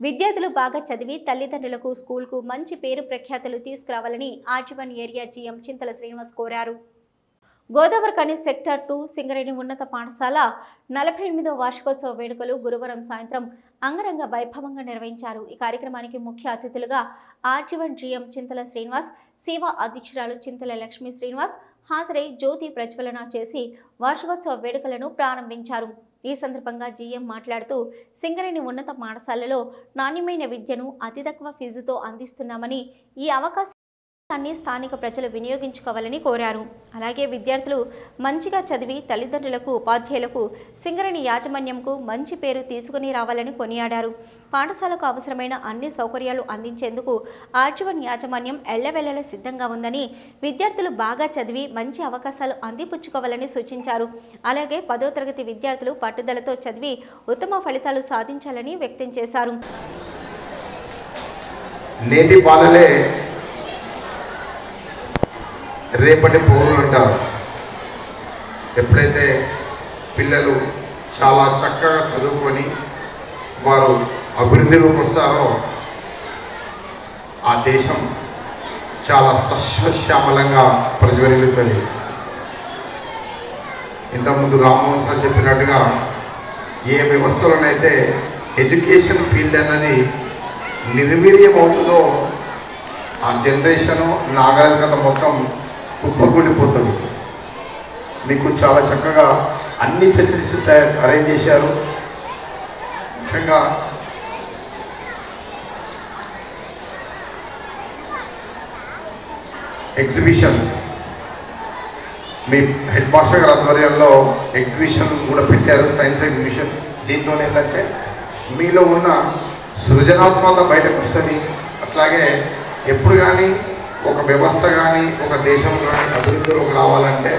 విద్యార్థులు బాగా చదివి తల్లిదండ్రులకు స్కూల్కు మంచి పేరు ప్రఖ్యాతలు తీసుకురావాలని ఆజీవన్ ఏరియా జీఎం చింతల శ్రీనివాస్ కోరారు. గోదావరి కని సెక్టర్ టూ సింగరేణి ఉన్నత పాఠశాల నలభై ఎనిమిదో వార్షికోత్సవ వేడుకలు గురువారం సాయంత్రం అంగరంగ వైభవంగా నిర్వహించారు. ఈ కార్యక్రమానికి ముఖ్య అతిథులుగా ఆర్జీవన్ జీఎం చింతల శ్రీనివాస్ సేవా అధ్యక్షురాలు చింతల లక్ష్మీ శ్రీనివాస్ హాజరై జ్యోతి ప్రజ్వలన చేసి వార్షికోత్సవ వేడుకలను ప్రారంభించారు. ఈ సందర్భంగా జీఎం మాట్లాడుతూ సింగరేణి ఉన్నత పాఠశాలలో నాణ్యమైన విద్యను అతి తక్కువ ఫీజుతో అందిస్తున్నామని ఈ అవకాశం అన్ని స్థానిక ప్రజలు వినియోగించుకోవాలని కోరారు. అలాగే విద్యార్థులు మంచిగా చదివి తల్లిదండ్రులకు ఉపాధ్యాయులకు సింగరేణి యాజమాన్యంకు మంచి పేరు తీసుకుని రావాలని కొనియాడారు. పాఠశాలకు అవసరమైన అన్ని సౌకర్యాలు అందించేందుకు ఆర్జీవన్ యాజమాన్యం ఎల్లవెల్లల సిద్ధంగా ఉందని విద్యార్థులు బాగా చదివి మంచి అవకాశాలు అందిపుచ్చుకోవాలని సూచించారు. అలాగే పదో తరగతి విద్యార్థులు పట్టుదలతో చదివి ఉత్తమ ఫలితాలు సాధించాలని వ్యక్తం చేశారు. నేటి బాలలే రేపటి పౌరులు అంటారు ఎప్పుడైతే పిల్లలు చాలా చక్కగా చదువుకొని వారు అభివృద్ధిలోకి వస్తారో ఆ దేశం చాలా సస్యశ్యామలంగా ప్రజ్వరిల్లుతుంది ఇంతకుముందు రామ్మోహన్ సార్ చెప్పినట్టుగా ఏ వ్యవస్థలోనైతే ఎడ్యుకేషన్ ఫీల్డ్ అన్నది నిర్వీర్యం అవుతుందో ఆ జనరేషను నాగరికత మొత్తం కుప్పకూలిపోతుంది మీకు చాలా చక్కగా అన్ని ఫెసిలిటీస్ అరేంజ్ చేశారు. ముఖ్యంగా ఎగ్జిబిషన్ మీ హెడ్ మాస్టర్ గారి ఆధ్వర్యంలో ఎగ్జిబిషన్ కూడా పెట్టారు సైన్స్ ఎగ్జిబిషన్ దీంతో ఏంటంటే మీలో ఉన్న సృజనాత్మకత బయటకు వస్తుంది. అట్లాగే ఎప్పుడు కానీ ఒక వ్యవస్థ కానీ ఒక దేశం కానీ అభివృద్ధిలోకి రావాలంటే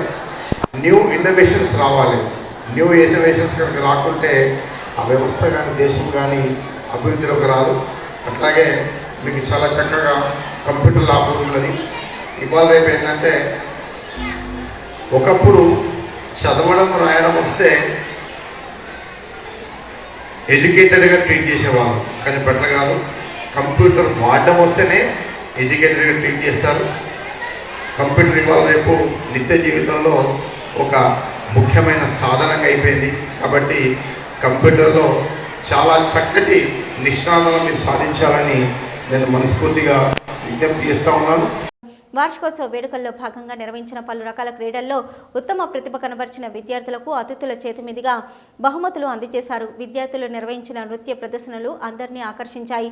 న్యూ ఇన్నోవేషన్స్ రావాలి. న్యూ ఇన్నోవేషన్స్ కనుక రాకుంటే ఆ వ్యవస్థ కానీ దేశం కానీ అభివృద్ధిలోకి రాదు. అట్లాగే మీకు చాలా చక్కగా కంప్యూటర్ ల్యాబ్ ఉన్నది. ఇవాళ రేపు ఏంటంటే ఒకప్పుడు చదవడం రాయడం వస్తే ఎడ్యుకేటెడ్గా ట్రీట్ చేసేవాళ్ళు. కానీ ఇప్పుడు కాదు కంప్యూటర్ వాడడం వస్తేనే ఎడ్యుకేటెడ్గా ట్రీట్ చేస్తారు. కంప్యూటర్ ఇవాళ రేపు నిత్య జీవితంలో ఒక ముఖ్యమైన సాధనంగా అయిపోయింది. కాబట్టి కంప్యూటర్లో చాలా చక్కటి నిష్ణాతను మీరు సాధించాలని నేను మనస్ఫూర్తిగా విజ్ఞప్తి చేస్తూ ఉన్నాను. వార్షికోత్సవ వేడుకల్లో భాగంగా నిర్వహించిన పలు రకాల క్రీడల్లో ఉత్తమ ప్రతిభ కనబరిచిన విద్యార్థులకు అతిథుల చేతి మీదుగా బహుమతులు అందజేశారు. విద్యార్థులు నిర్వహించిన నృత్య ప్రదర్శనలు అందరినీ ఆకర్షించాయి.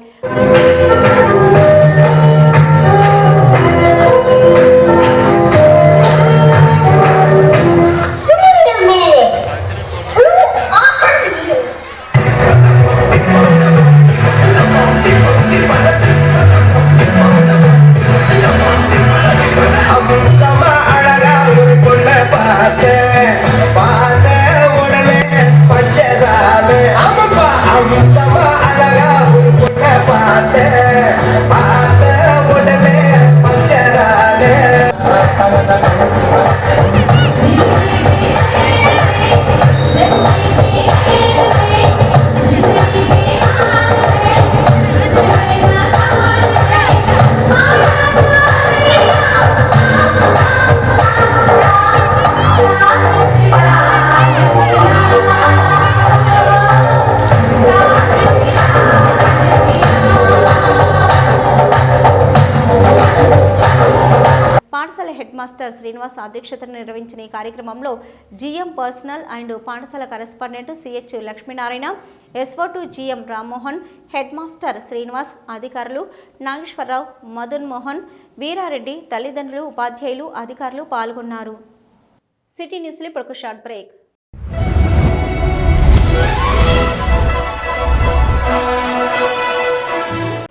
మాస్టర్ శ్రీనివాస్ అధ్యక్షతన నిర్వహించిన ఈ కార్యక్రమంలో జీఎం పర్సనల్ అండ్ పాఠశాల correspondent CH Lakshminarayana SO to GM Rammohan head master Srinivas అధికారులు నాగేశ్వరరావు మదన్ మోహన్ వీరారెడ్డి తల్లిదండ్రులు ఉపాధ్యాయులు అధికారులు పాల్గొన్నారు. సిటీ న్యూస్లో ఇప్పుడు ఒక షార్ట్ బ్రేక్.